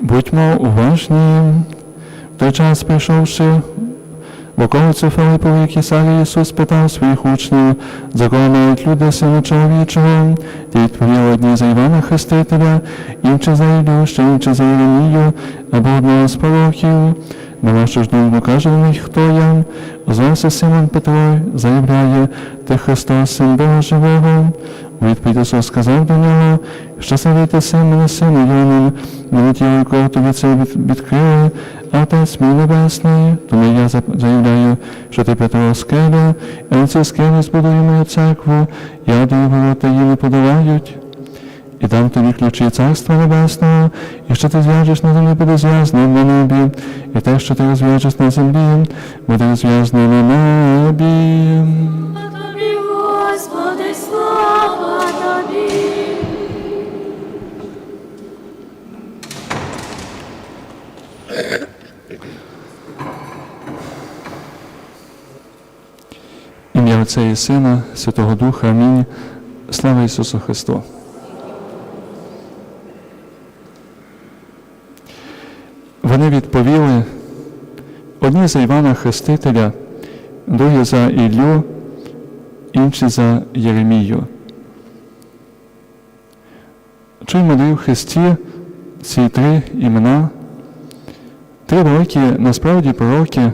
Будьмо уважні. В той час прийшовши в околицю Филипової Кісарі Ісус питав своїх учнів, за кого мають люди сина чоловічого. Ті відповіли одні за Івана Хрестителя, інші за Ілю, ще інші за Єремію, або одного з пророків. На ж думку каже них, хто я. Озвався Симон Петро, заявляє, ти Христос, син Бога живого. Відповідь Ісус сказав до нього, що садити син мене сину Йонин, мені тіло кров тобі це від- відкрили, а Отець мій небесний, тому я заявляю, що ти Петро скеля, а на цій скелі збудую мою церкву, я до ворота її не подавають. І дам тобі ключі царства небесного, і що ти зв'яжеш на землі, буде зв'язано на небі, і те, що ти розв'яжеш на землі, буде розв'язано на небі. Ім'я Отця і Сина, Святого Духа. Амінь. Слава Ісусу Христу. Вони відповіли одні за Івана Хрестителя, другі за Іллю, інші за Єремію. Чуємо даю в Христі ці три імена, три великі насправді пророки.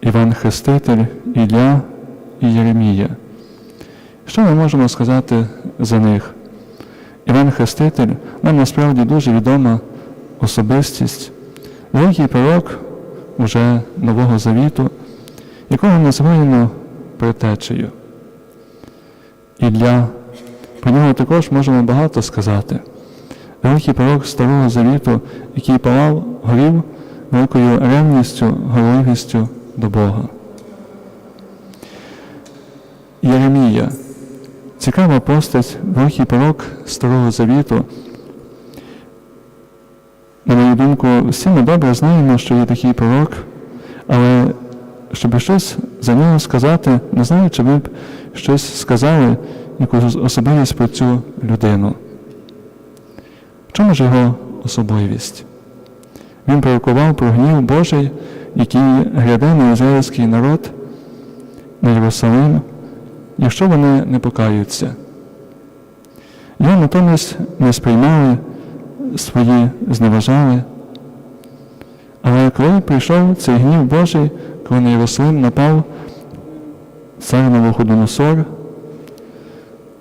Іван Хреститель, Ілля і Єремія. Що ми можемо сказати за них? Іван Хреститель нам насправді дуже відома особистість, великий пророк уже Нового Завіту, якого називаємо предтечею. Ілля, про нього також можемо багато сказати. Великий пророк Старого Завіту, який палав, горів великою ревністю, горливістю до Бога. Єремія. Цікава постать, великий пророк Старого Завіту. На мою думку, всі ми добре знаємо, що є такий пророк, але щоб щось за нього сказати, не знаю, чи ви б щось сказали, якусь особливість про цю людину. Чому ж його особливість? Він пророкував про гнів Божий, який гряде на ізраїльський народ, на Єрусалим, якщо вони не покаються. Його натомість не сприймали, свої зневажали. Але коли прийшов цей гнів Божий, коли на Єрусалим напав цар Новоходоносор,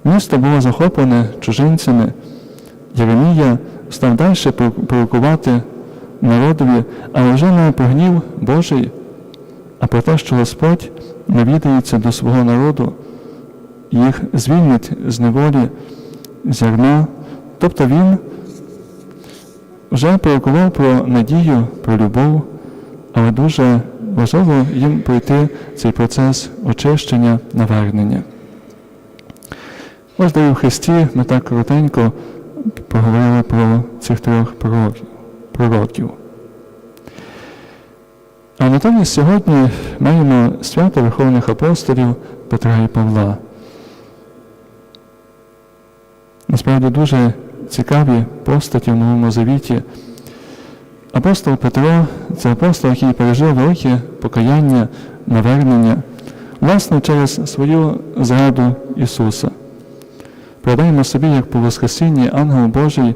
місто було захоплене чужинцями, Єремія став далі пророкувати народові, але вже не про гнів Божий, а про те, що Господь навідається до свого народу, їх звільнить з неволі, з ярма. Тобто він вже пророкував про надію, про любов, але дуже важливо їм пройти цей процес очищення, навернення. Ось де в Христі ми так коротенько поговорили про цих трьох пророків. А натомість сьогодні маємо свято Верховних апостолів Петра і Павла. Насправді дуже цікаві постаті в Новому Завіті. Апостол Петро це апостол, який пережив велике покаяння, навернення, власне, через свою зраду Ісуса. Пригадаємо собі, як по Воскресінні ангел Божий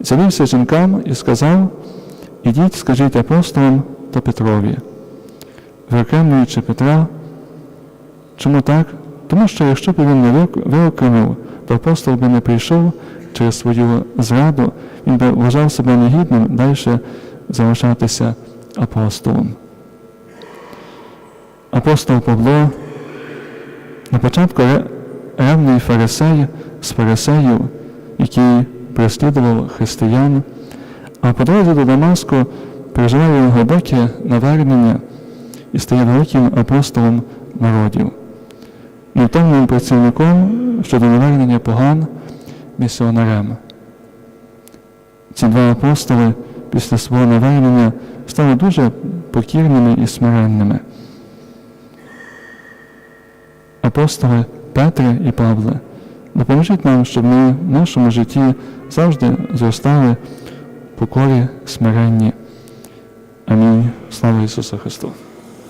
з'явився жінкам і сказав, ідіть, скажіть апостолам та Петрові, виокремлюючи Петра. Чому так? Тому що якщо б він не виокремив, то апостол би не прийшов через свою зраду, він би вважав себе негідним далі залишатися апостолом. Апостол Павло на початку ревний фарисей з фарисеїв, який переслідував християн, а по дорозі до Дамаску переживає глибоке навернення і стає великим апостолом народів, невтомним працівником щодо навернення поган місіонарем. Ці два апостоли після свого навернення стали дуже покірними і смиренними. Апостоли Петре і Павла. допоможіть нам, щоб ми в нашому житті завжди зростали в покорі, смиренні. Амінь. Слава Ісусу Христу!